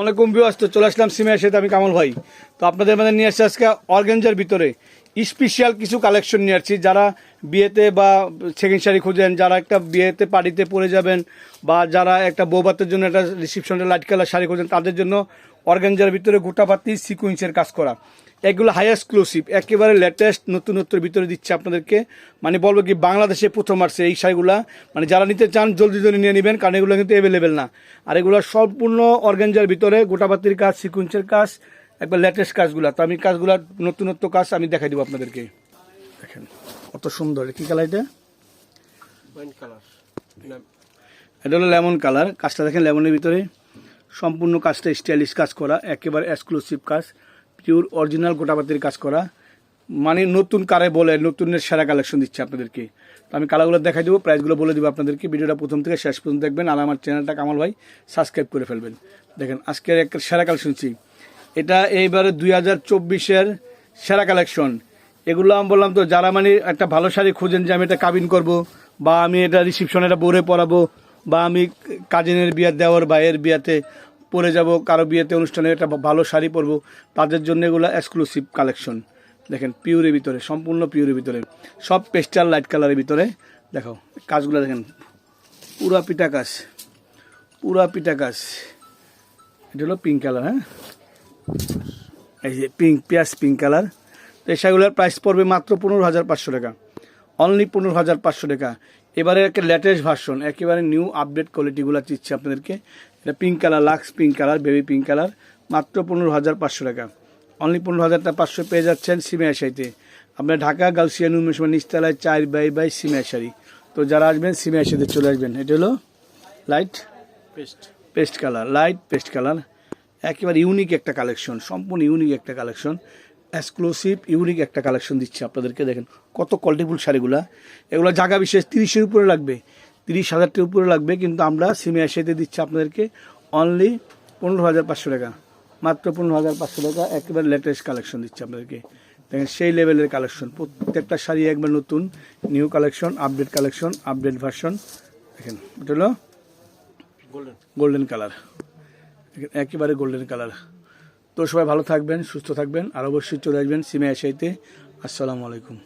অনেকম viewers আসতো, চলে আসলাম সিমে এসে আমি কামাল ভাই। তো আপনাদের মানে নিয়ে আসছে আজকে অর্গেঞ্জার ভিতরে। স্পেশাল কিছু কালেকশন নিয়ে আসছি। যারা বিয়েতে বা সেকেন্ড শাড়ি খুঁজেন, যারা একটা বিয়েতে পার্টিতে পরে যাবেন বা যারা একটা বৌবাতের জন্য একটা রিসেপশনে লাইট কালার শাড়ি খুঁজেন, তাদের জন্য অর্গেঞ্জার ভিতরে গোটাপাতি সিকুয়েন্সের কাজ করা। এগুলো হাই এক্সক্লুসিভ একেবারে লেটেস্ট নতুনত্বের ভিতরে দিচ্ছে আপনাদেরকে। মানে বলব কি, বাংলাদেশে প্রথম আসছে এই শাড়িগুলা। মানে যারা নিতে চান, জলদি জলদি নিয়ে নেবেন, কারণ এগুলো কিন্তু অ্যাভেলেবেল না। আর এগুলো সম্পূর্ণ অর্গেঞ্জার ভিতরে গোটাপাতির কাজ সিকুয়েন্সের কাজ একবার লেটেস্ট কাজগুলা। তো আমি কাজগুলা নতুনত্ব কাজ আমি দেখাই দেবো আপনাদেরকে। দেখেন কত সুন্দর। কি কালার এটা? কালার এটা হলো লেমন কালার কাজটা দেখেন লেমনের ভিতরে। সম্পূর্ণ কাজটা স্টাইলিশ কাজ করা একেবারে এক্সক্লুসিভ কাজ। পিওর অরিজিনাল গোটাপাতির কাজ করা। মানে নতুন কারে বলে নতুনের সেরা কালেকশন দিচ্ছে আপনাদেরকে। তো আমি কালারগুলো দেখাই দেবো প্রাইসগুলো বলে দেবো আপনাদেরকে। ভিডিওটা প্রথম থেকে শেষ পর্যন্ত দেখবেন। আর আমার চ্যানেলটা কামাল ভাই সাবস্ক্রাইব করে ফেলবেন। দেখেন আজকের একটা সেরা কালেকশন ছি এটা এইবারে দুই হাজার চব্বিশের সেরা কালেকশন। এগুলো আমি বললাম তো, যারা মানে একটা ভালো শাড়ি খুঁজেন যে আমি এটা কাবিন করব, বা আমি এটা রিসিপশনে এটা বোরে পরাবো, বা আমি কাজিনের বিয়ে দেওয়ার ভাইয়ের বিয়াতে পরে যাব, কারও বিয়েতে অনুষ্ঠানে একটা ভালো শাড়ি পরবো, তাদের জন্য এগুলো এক্সক্লুসিভ কালেকশন দেখেন পিওরের ভিতরে, সম্পূর্ণ পিওরের ভিতরে। সব পেস্টাল লাইট কালারের ভিতরে দেখো কাজগুলো দেখেন। পুরা পিটা কাজ, পুরা পিটা কাজ। এটা হলো পিঙ্ক কালার হ্যাঁ? এই যে পিঙ্ক পেঁয়াজ পিঙ্ক কালার। তো শাড়িগুলোর প্রাইস পড়বে মাত্র পনেরো হাজার পাঁচশো টাকা। অনলি পনেরো হাজার পাঁচশো টাকা। এবারে একটা লেটেস্ট ভার্সন একেবারে নিউ আপডেট কোয়ালিটিগুলো দিচ্ছে আপনাদেরকে। এটা pink colour lux pink colour baby pink colour মাত্র পনেরো হাজার পাঁচশো টাকা। অনলি পনেরো হাজার টাকা পাঁচশো পেয়ে যাচ্ছেন সিমিয়া শাড়িতে। আপনার ঢাকা গাউসিয়া নুমেশ নিচতলায় চার বাই বাই সিমিয়া শাড়ি। তো যারা আসবেন সিমিয়া শাড়িতে চলে আসবেন। এটা হলো light paste paste colour light paste colour একেবারে ইউনিক একটা কালেকশন সম্পূর্ণ ইউনিক একটা কালেকশন এক্সক্লুসিভ ইউনিক একটা কালেকশন দিচ্ছে আপনাদেরকে দেখেন কত কোয়ালিটিফুল শাড়িগুলো। এগুলো জায়গা বিশেষ তিরিশের উপরে লাগবে তিরিশ হাজারটির উপরে লাগবে কিন্তু আমরা সিমে এসেতে দিচ্ছি আপনাদেরকে অনলি পনেরো হাজার পাঁচশো টাকা মাত্র পনেরো হাজার পাঁচশো টাকা একেবারে লেটেস্ট কালেকশন দিচ্ছে আপনাদেরকে। দেখেন সেই লেভেলের কালেকশন প্রত্যেকটা শাড়ি একবার নতুন new collection update collection update version দেখেন এটা হলো গোল্ডেন গোল্ডেন কালার একেবারে গোল্ডেন কালার তো সবাই ভালো থাকবেন, সুস্থ থাকবেন, আর অবশ্যই চলে আসবেন সিমে এসাইতে আসসালামু আলাইকুম।